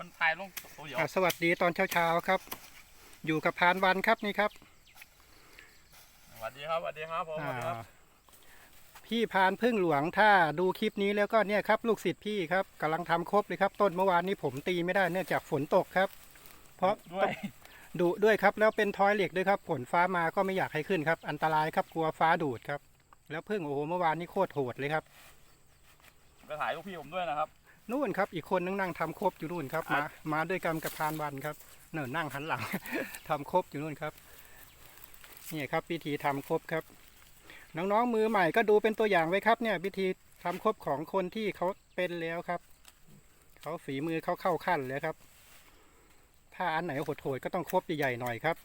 คนถ่ายลงตัวเดียวอ่าสวัสดีตอนเช้าๆครับ อยู่กับพานวันครับนี่ครับสวัสดีครับสวัสดีครับผมสวัสดีครับ อ่าพี่พานพึ่งหลวงถ้าดูคลิปนี้แล้วก็เนี่ยครับลูกศิษย์พี่ครับกำลังทำครบเลยครับ ต้นเมื่อวานนี้ผมตีไม่ได้เนื่องจากฝนตกครับ เพราะด้วย ดุด้วยครับแล้วเป็นทอยเหล็กด้วยครับฝนฟ้ามาก็ไม่อยากให้ขึ้นครับ อันตรายครับกลัวฟ้าดูดครับ แล้วพึ่งโอ้โหเมื่อวานนี้โคตรโหดเลยครับ ไปถ่ายลูกพี่ผมด้วยนะครับ นู่นครับ อีกคนนึงนั่งทำครบอยู่นู่นครับอะมา มาด้วยกันกับพานวันครับเนิ่นนั่งหันหลังทำครบอยู่นู่นครับนี่ครับวิธีทำครบครับ น้องๆมือใหม่ก็ดูเป็นตัวอย่างไว้ครับ เนี่ย วิธีทำครบของคนที่เขาเป็นแล้วครับเขาฝีมือเขาเข้าขั้นแล้วครับ ถ้าอันไหนโหดๆก็ต้องครบใหญ่ๆหน่อยครับ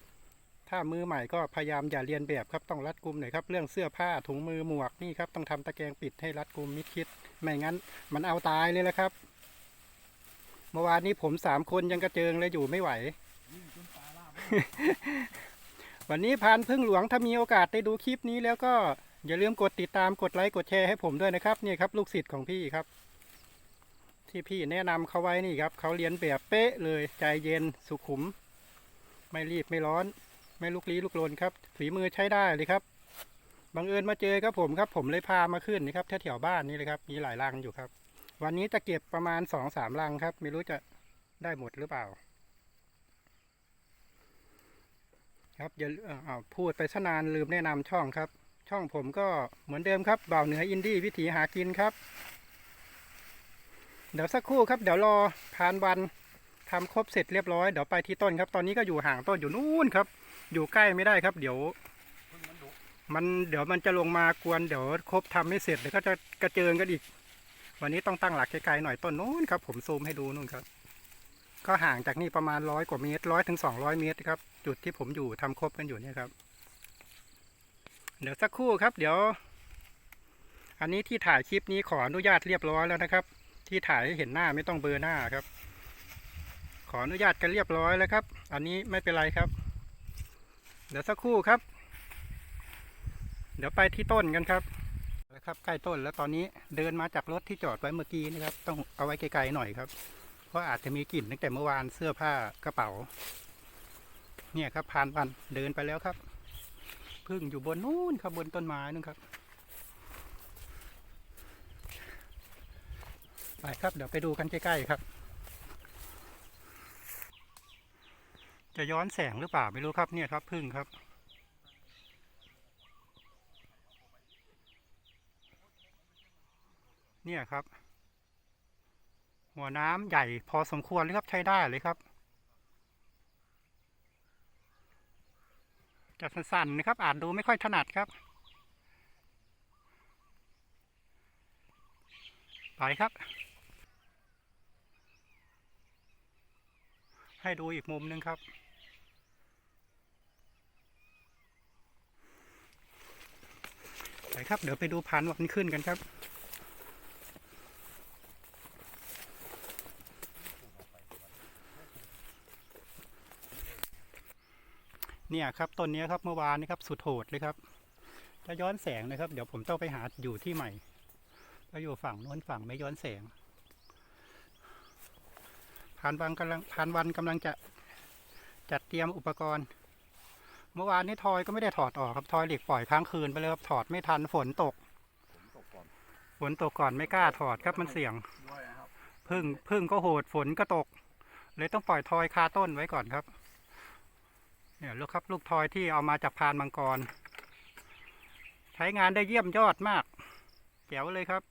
ถ้ามือใหม่ก็พยายามอย่าเรียนแบบครับต้องรัดกุมหน่อยครับเรื่องเสื้อผ้าถุงมือหมวกนี่ครับต้องทำตะแกรงปิดให้รัดกุมมิดชิด ไม่งั้น มันเอาตายเลยแหละครับ เมื่อวานนี้ผมสามคนยังกระเจิงเลยอยู่ไม่ไหว วันนี้พานพึ่งหลวงถ้ามีโอกาสได้ดูคลิปนี้แล้วก็อย่าลืมกดติดตามกดไลค์กดแชร์ให้ผมด้วยนะครับนี่ครับ ลูกศิษย์ของพี่ครับ ที่พี่แนะนำเขาไว้นี่ครับเขาเรียนแบบเป๊ะเลยใจเย็นสุขุม ไม่รีบไม่ร้อน ไม่ลุกลี้ลุกลนครับ ฝีมือใช้ได้เลยครับ บังเอิญมาเจอครับผมครับ ผมเลยพามาขึ้นนี่ครับแถวๆบ้านนี่เลยครับ มีหลายรังอยู่ครับ วันนี้จะเก็บประมาณสองสามลังครับ ไม่รู้จะได้หมดหรือเปล่า ครับอย่าเอาพูดไปซะนานลืมแนะนำช่องครับ ช่องผมก็เหมือนเดิมครับบ่าวเหนืออินดี้วิถีหากินครับ เดี๋ยวสักครู่ครับ เดี๋ยวรอพานวัน ทำครบเสร็จเรียบร้อยเดี๋ยวไปที่ต้นครับ ตอนนี้ก็อยู่ห่างต้นอยู่นู่นครับ อยู่ใกล้ไม่ได้ครับ เดี๋ยว มันเดี๋ยวมันจะลงมากวนเดี๋ยวครบทำไม่เสร็จเดี๋ยวก็จะกระเจิงกันอีก วันนี้ต้องตั้งหลักไกลๆหน่อยต้นนู้นครับ ผมซูมให้ดูนู่นครับ ก็ห่างจากนี่ประมาณร้อยกว่าเมตรร้อยถึงสองร้อยเมตรครับ จุดที่ผมอยู่ทำครบกันอยู่เนี่ยครับ เดี๋ยวสักครู่ครับ เดี๋ยว อันนี้ที่ถ่ายคลิปนี้ขออนุญาตเรียบร้อยแล้วนะครับ ที่ถ่ายให้เห็นหน้าไม่ต้องเบลอหน้าครับ ออนุญาตกันเรียบร้อยแล้วครับ อันนี้ไม่เป็นไรครับ เดี๋ยวสักครู่ครับ เดี๋ยวไปที่ต้นกันครับนะครับ ใกล้ต้นแล้วตอนนี้เดินมาจากรถที่จอดไว้เมื่อกี้นะครับ ต้องเอาไว้ไกลๆหน่อยครับ เพราะอาจจะมีกลิ่นตั้งแต่เมื่อวานเสื้อผ้ากระเป๋า เนี่ยครับผ่านวันเดินไปแล้วครับพึ่งอยู่บนนู้นครับบนต้นไม้นู่นครับไปครับเดี๋ยวไปดูกันใกล้ๆครับ จะย้อนแสงหรือเปล่าไม่รู้ครับเนี่ยครับพึ่งครับเนี่ยครับ หัวน้ำใหญ่พอสมควรเลยครับใช้ได้เลยครับจะสั่นๆนะครับอ่าจดูไม่ค่อยถนัดครับ ไปครับ ให้ดูอีกมุมหนึงครับ ไปครับ เดี๋ยวไปดูพันวันขึ้นกันครับเนี่ยครับต้นนี้ครับเมื่อวานนี้ครับสุดโหดเลยครับจะย้อนแสงนะครับ เดี๋ยวผมต้องไปหาอยู่ที่ใหม่ก็อยู่ฝั่งโน้นฝั่งไม่ย้อนแสงพานวันกำลังพานวันกำลังจะจัดเตรียมอุปกรณ์ เมื่อวานนี้ทอยก็ไม่ได้ถอดออกครับทอยเหล็กปล่อยค้างคืนไปเลยครับถอดไม่ทันฝนตกตกก่อนฝนตกก่อนไม่กล้าถอดครับมันเสี่ยงด้วยนะครับพึ่งพึ่งก็โหดฝนก็ตก เลยต้องปล่อยทอยคาต้นไว้ก่อนครับ เนี่ยลูกครับลูกทอยที่เอามาจากพานมังกร ใช้งานได้เยี่ยมยอดมากแจ๋วเลยครับ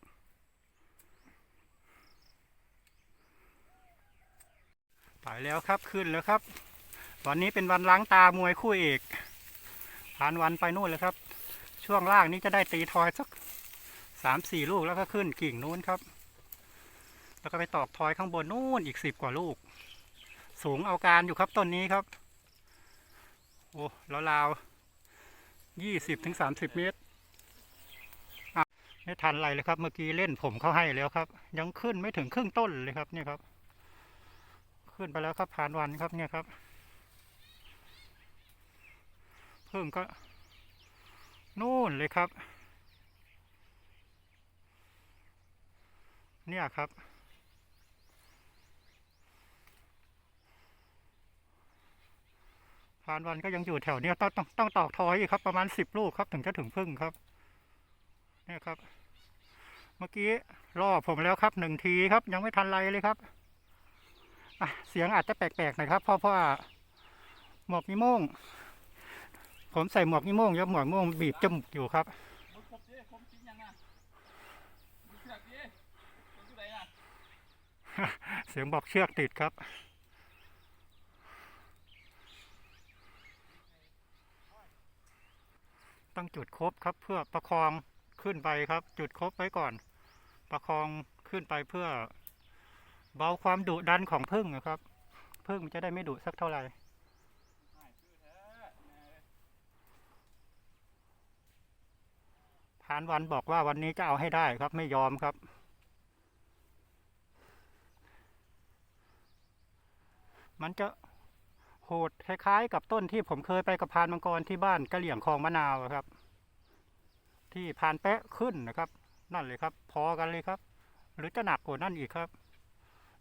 ไปแล้วครับขึ้นแล้วครับ วันนี้เป็นวันล้างตามวยคู่เอก ผ่านวันไปนู่นแล้วครับ ช่วงล่างนี้จะได้ตีทอยสักสามสี่ลูกแล้วก็ขึ้นกิ่งนู้นครับ แล้วก็ไปตอกทอยข้างบนนู่นอีกสิบกว่าลูก สูงเอาการอยู่ครับต้นนี้ครับ โอ้ราวๆยี่สิบถึงสามสิบเมตรไม่ทันไรเลยครับ เมื่อกี้เล่นผมเขาให้แล้วครับ ยังขึ้นไม่ถึงครึ่งต้นเลยครับเนี่ยครับ ขึ้นไปแล้วครับผ่านวันครับเนี่ยครับ พิ่มก็นู่นเลยครับ เนี่ยครับ พานวันก็ยังอยู่แถวเนี้ยต้องต้องต้อกทอยอีกครับ ประมาณสิบลูกครับ ถึงจะถึงพึ่งครับ เนี่ยครับ เมื่อกี้ล่อผมแล้วครับหนึ่งทีครับ ยังไม่ทันไรเลยครับเสียงอาจจะแปลกๆหน่อยครับ เพราะว่าหมอกมีโม่ง ผมใส่หมวกนิโม่งแล้วหมวกโม่งบีบจมูกอยู่ครับเสียงบอกเชือกติดครับต้องจุดครบครับเพื่อประคองขึ้นไปครับ จุดครบไว้ก่อน ประคองขึ้นไปเพื่อ เบาความดุดันของพึ่งนะครับ พึ่งจะได้ไม่ดุสักเท่าไหร่ ง่ายคือแท้แน่เลย พานวันบอกว่าวันนี้จะเอาให้ได้ครับไม่ยอมครับ มันจะโหดคล้ายๆ กับต้นที่ผมเคยไปกับพานมังกรที่บ้านกะเหลี่ยงคลองมะนาวครับ ที่พานแปะขึ้นนะครับ นั่นเลยครับ พอกันเลยครับ หรือจะหนักกว่านั่นอีกครับ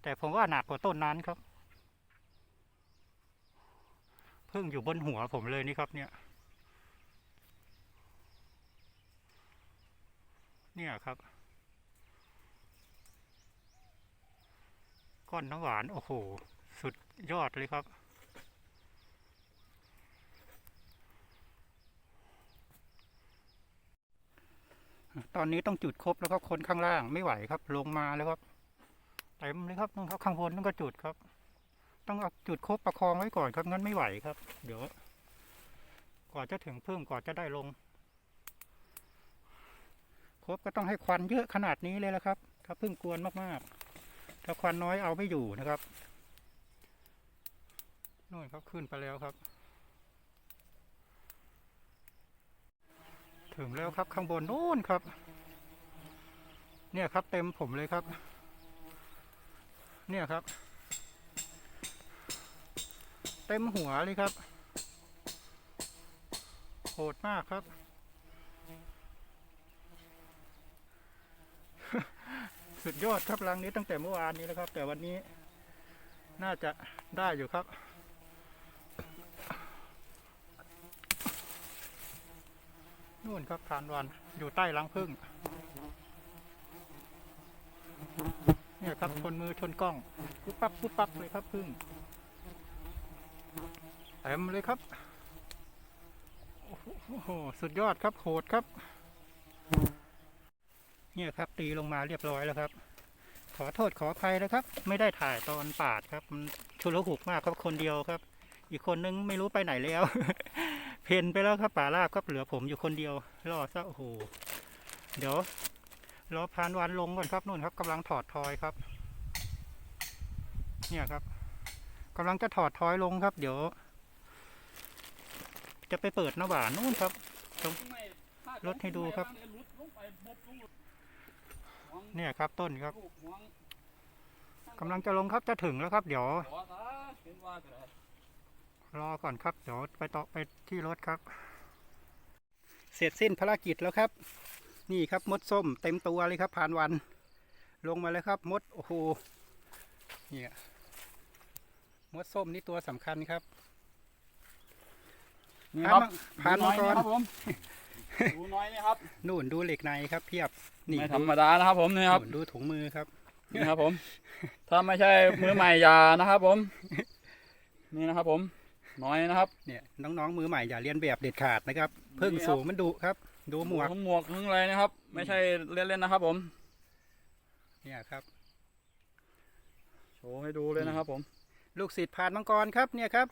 แต่ผมว่าหนักกว่าต้นนั้นครับ เพิ่งอยู่บนหัวผมเลยนี่ครับเนี่ย เนี่ยครับ ก้อนน้ำหวาน โอ้โห สุดยอดเลยครับตอนนี้ต้องจุดครบแล้วครับคนข้างล่างไม่ไหวครับ ลงมาแล้วครับเต็มเลยครับต้องครับข้างบนต้องก็จุดครับ ต้องเอาจุดครบประคองไว้ก่อนครับงั้นไม่ไหวครับ เดี๋ยวกว่าจะถึงเพึ่งกว่าจะได้ลง ครบก็ต้องให้ควันเยอะขนาดนี้เลยละครับ ถ้าพึ่งกวนมากๆ ถ้าควันน้อยเอาไม่อยู่นะครับนู่นครับขึ้นไปแล้วครับ ถึงแล้วครับข้างบนนู่นครับ เนี่ยครับเต็มผมเลยครับ เนี่ยครับ เต็มหัวเลยครับโหดมากครับ สุดยอดครับรังนี้ตั้งแต่เมื่อวานนี้แล้วครับ แต่วันนี้น่าจะได้อยู่ครับ นู่นครับทานวันอยู่ใต้รังพึ่งเนี่ยครับชนมือชนกล้องปุ๊บปั๊บปุ๊บปั๊บเลยครับพึ่งเต็มเลยครับโอ้โหสุดยอดครับโหดครับ เนี่ยครับตีลงมาเรียบร้อยแล้วครับ ขอโทษขออภัยนะครับ ไม่ได้ถ่ายตอนปาดครับมันชุลหุกมากครับคนเดียวครับ อีกคนนึงไม่รู้ไปไหนแล้ว เพนไปแล้วครับป่าลาบครับเหลือผมอยู่คนเดียวรอซะโอ้โหเดี๋ยวรอพานวันลงก่อนครับนู่นครับกำลังถอดทอยครับ เนี่ยครับกำลังจะถอดทอยลงครับ เดี๋ยว จะไปเปิดหน้าหวานนู่นครับไม่ถ้าลดให้ดูครับ เนี่ยหลุดลงไปบบลงหวงเนี่ยครับต้นครับลูกหวงกำลังจะลงครับจะถึงแล้วครับ เดี๋ยวขอซะเห็นว่าจะได้รอก่อนครับเดี๋ยวไปต่อไปที่รถครับ เสร็จสิ้นภารกิจแล้วครับ นี่ครับมดส้มเต็มตัวเลยครับ ผ่านวัน ลงมาแล้วครับมดโอ้โหเนี่ยมดส้มนี่ตัวสำคัญครับนี่ครับผ่านมาก่อน ดูหยะครับผมดูน้อยนี่ครับนู่นดูเหล็กในครับเพียบนี่ไม่ธรรมดานะครับ ผมนี่ครับนู่นดูถุงมือครับนี่ครับ ผม ถ้าไม่ใช่มือใหม่อยานะครับ ผม นี่นะครับ ผม น้อยนะครับ เนี่ยน้องๆมือใหม่อย่าเรียนแบบเด็ดขาดนะครับ เพิ่งนี่ครับสูงมันดุครับ ดูหมวกทั้งหมวกทั้งอะไรนะครับ ไม่ใช่เล่นๆนะครับ ผม เนี่ยครับโชว์ให้ดูเลยนะครับ ผม ลูกศิษย์ผ่านมังกรครับ เนี่ยครับ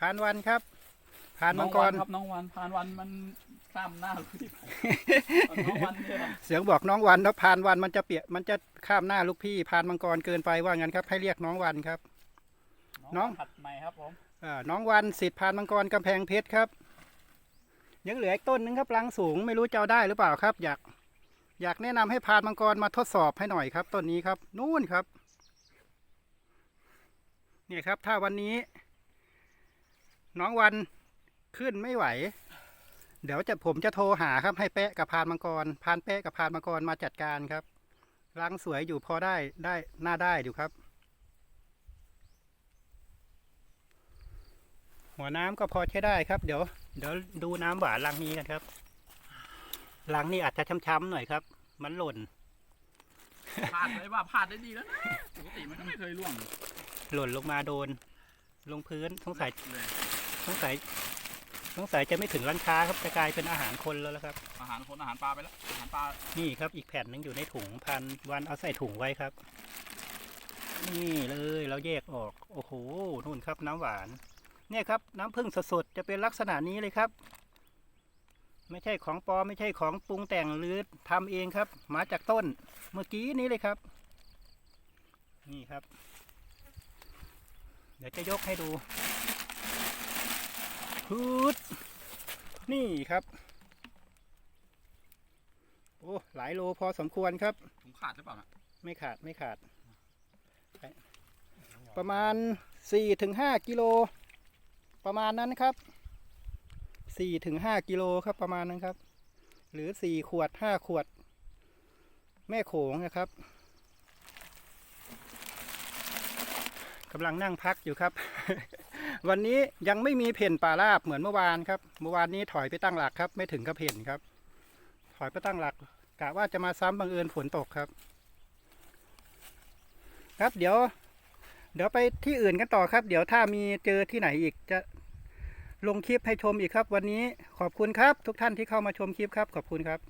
ผ่านวันครับผ่านมังกวัรครับน้องวันผ่านวันมัน ข้ามหน้าลูกพี่ไปน้องวันเนี่ยนะเสียงบอกน้องวันแล้วผ่านวันมันจะเปียกมันจะข้ามหน้าลูกพี่ผ่านมังกรเกินไปว่างั้นครับ ให้เรียกน้องวันครับ น้องขัดใหม่ครับผมเอ่อน้องวันศิษย์ผ่านมังกรกำแพงเพชรครับ ยังเหลืออีกต้นนึงครับรังสูงไม่รู้จะเอาได้หรือเปล่าครับ อยาก อยากแนะนำให้ผ่านมังกรมาทดสอบให้หน่อยครับต้นนี้ครับ นู่นครับเนี่ยครับ ถ้าวันนี้ น้องวันขึ้นไม่ไหว เดี๋ยวจะผมจะโทรหาครับให้แปะกับพานมังกร พานแปะกับพานมังกรมาจัดการครับรังสวยอยู่พอได้ได้หน้าได้อยู่ครับโหหัวน้ำก็พอใช้ได้ครับ เดี๋ยว เดี๋ยวดูน้ำหวานลังนี้กันครับลังนี้อาจจะช้ำๆหน่อยครับ มันหล่นพลาดเลยว่าพลาดได้ดีแล้วนะปกติมันก็ไม่เคยล่วง หล่นลงมาโดน ลงพื้นสงสัยเลยสงสัย สงสัยจะไม่ถึงร้านค้าครับจะกลายเป็นอาหารคนแล้วละครับ อาหารคนอาหารปลาไปแล้วอาหารปลานี่ครับอีกแผ่นหนึงอยู่ในถุงพันวันเอาใส่ถุงไว้ครับ นี่เลยเราแยกออกโอ้โหนู่นครับน้ำหวาน เนี่ยครับน้ำผึ้งสดๆจะเป็นลักษณะนี้เลยครับ ไม่ใช่ของปลอมไม่ใช่ของปรุงแต่งหรือทำเองครับ มาจากต้นเมื่อกี้นี้เลยครับ นี่ครับ เดี๋ยวจะยกให้ดู ฮึดนี่ครับ โอ้หลายโลพอสมควรครับถุงขาดหรือเปล่านะไม่ขาดไม่ขาด ประมาณสี่ถึงห้ากิโล ประมาณนั้นครับสี่ถึงห้ากิโลครับประมาณนั้นครับ หรือสี่ขวดห้าขวด แม่โขงนะครับกำลังนั่งพักอยู่ครับ วันนี้ยังไม่มีเพ่นป่าราบเหมือนเมื่อวานครับ เมื่อวานนี้ถอยไปตั้งหลักครับ ไม่ถึงกับเพ่นครับ ถอยไปตั้งหลักกะว่าจะมาซ้ำบังเอิญฝนตกครับ ครับเดี๋ยว เดี๋ยวไปที่อื่นกันต่อครับ เดี๋ยวถ้ามีเจอที่ไหนอีกจะลงคลิปให้ชมอีกครับ วันนี้ขอบคุณครับ ทุกท่านที่เข้ามาชมคลิปครับ ขอบคุณครับ